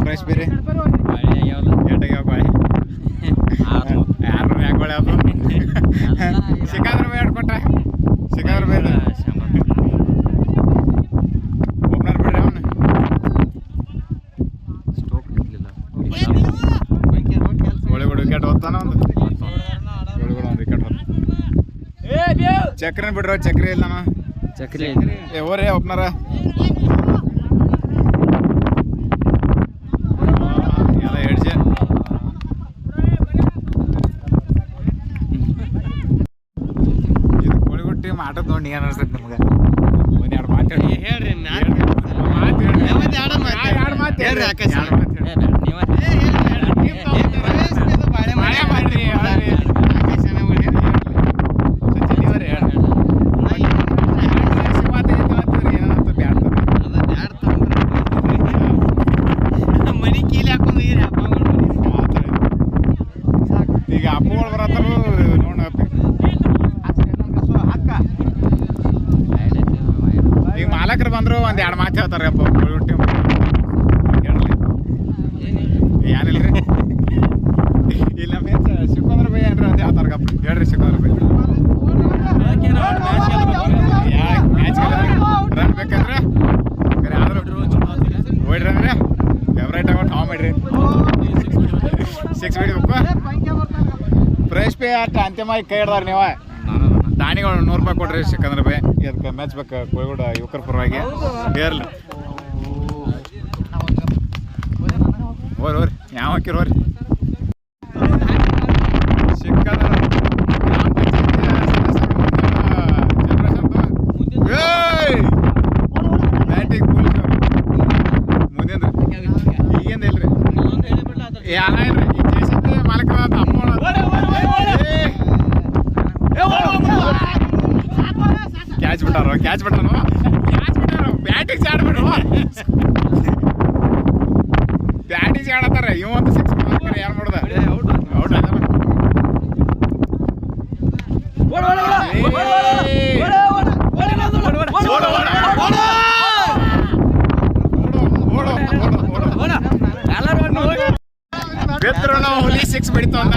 Price ಬೇರೆ ಯಾರು ಯಾಕೆ ಬಾಳೆ ಅದು ಸಿಕ್ಕಾದ್ರ ಕೊಟ್ಟ ಸಿಕ್ಕಾದ್ರ ಬೇಡ ಒಬ್ಬನಾರು ಬಿಡ್ರಿ ಅವನು ಒಳಗಡೆ ವಿಕೆಟ್ ಹೋಗ್ತಾನ ಒಂದು. ಚಕ್ರನ್ ಬಿಡ್ರ ಚಕ್ರಿ ಇಲ್ಲ ಚಕ್ರಿ. ಏ ಓರೇ ಒಪ್ನಾರ ಟೀಮ್ ಆಟದ ನೋಡಿ ಏನು ಅನ್ಸುತ್ತೆ ನಿಮ್ಗೆ. ಒಂದು ಎರಡು ಮಾತು ಹೇಳಿ. ಹೇಳ್ರಿ ಮಾತು ಹೇಳಿ ಯಾವತ್ತು ಎರಡು ಮಾತು ಹೇಳಿ. ಎರಡು ಮಾತು ಹೇಳ್ರಿ ಆಕಾಶ. ಎರಡು ಮಾತು ಹೇಳಿ. ಮಳೆ ಮಾಡ್ರಿ, ಹೇಳ್ರಿ. ಸಚಿನ್ ನೀವೇ ಹೇಳ್ರಿ. ಮಾತು ಐತೆ ಮಾತು ರೀ, ಏನಾಯ್ತು ಬ್ಯಾಡ ಮನಿ ಕೀಲಿ ಹಾಕೊಂಡು ನೀರು ಈಗ ಅಪ್ಪಗಳು ಬರತ್ತಾರು ನೋಡಪ್ಪ ಈಗ ಮಾಲಕರು ಬಂದರು, ಒಂದು ಎರಡು ಮಾತು ಹೇಳ್ತಾರೆ, ಅಪ್ಪ ಕೋಳಿಗುಟ್ಟಿ ಏನಿಲ್ಲ ಏನಿಲ್ರಿ? ಇಲ್ಲ ಮೇಚ್ ಸಿಕ್ಕಂದ್ರ ಬೈ ಏನ್ರಿ ಅಂತ ಹೇಳ್ತಾರೆ ಗಪ್ಪ. ಹೇಳ್ರಿ ಸಿಕ್ಕಂದ್ರೆ ಬೈ. ಮ್ಯಾಚ್ ರನ್ ಬೇಕಂದ್ರೆ? ಓಡ್ರಿ ಅಂದ್ರೆ? ಫೇವ್ರೈಟ್ ಆಗ ಟಾಮ್ ಇಡ್ರಿ ಸಿಕ್ಸ್ ಬಿಡ್ಬೇಕು ಪೇ ಅಟ್ ಅಂತಿಮವಾಗಿ ಕೈ ಹಿಡ್ದಾರ ನೀವ? ದಾಣಿಗಳು ನೂರು ರೂಪಾಯಿ ಕೊಡ್ರಿ ಸಿಕ್ಕಂದ್ರೆ ಬೈ. ಇದಕ್ಕೆ ಮ್ಯಾಚ್ ಬೇಕು ಕೋಳಿಗೋಡ ಯುವಕರ ಪರವಾಗಿ. ಏರ್ಲಿ. ಓರ್ ಓರ್ ಯಾವ ಹಾಕಿರ್ ಓರಿ ಸಿಕ್ಕಂದ್ರ ಈಗೇನ್ ಇಲ್ರಿ ಯಾವ ಇಲ್ರಿ ಈ ದೇಶದ ಮಾಲಕರ ಅಂತ ಅಪ್ಪ ಕ್ಯಾಚ್ ಬಿಟ್ಟಾರ ಕ್ಯಾಚ್ ಬಿಟ್ಟಾರ? ಕ್ಯಾಚ್ ಬಿಟ್ಟಾರ? ಬ್ಯಾಟಿಂಗ್ ಚಾಡ್ ಬಿಡು ಬ್ಯಾಟಿಂಗ್ ಆಡತ್ತಾರ? ಇವತ್ತು ಅಂತ ಸಿಕ್ಸ್ ಮಾಡ್ತಾರೆ ಯಾರು ನೋಡ್ದ ಔಟ್ ಬಿದ್ರು ನಾವು ಹುಲಿ ಸಿಕ್ಸ್ ಬಿಡಿತು ಅಂತ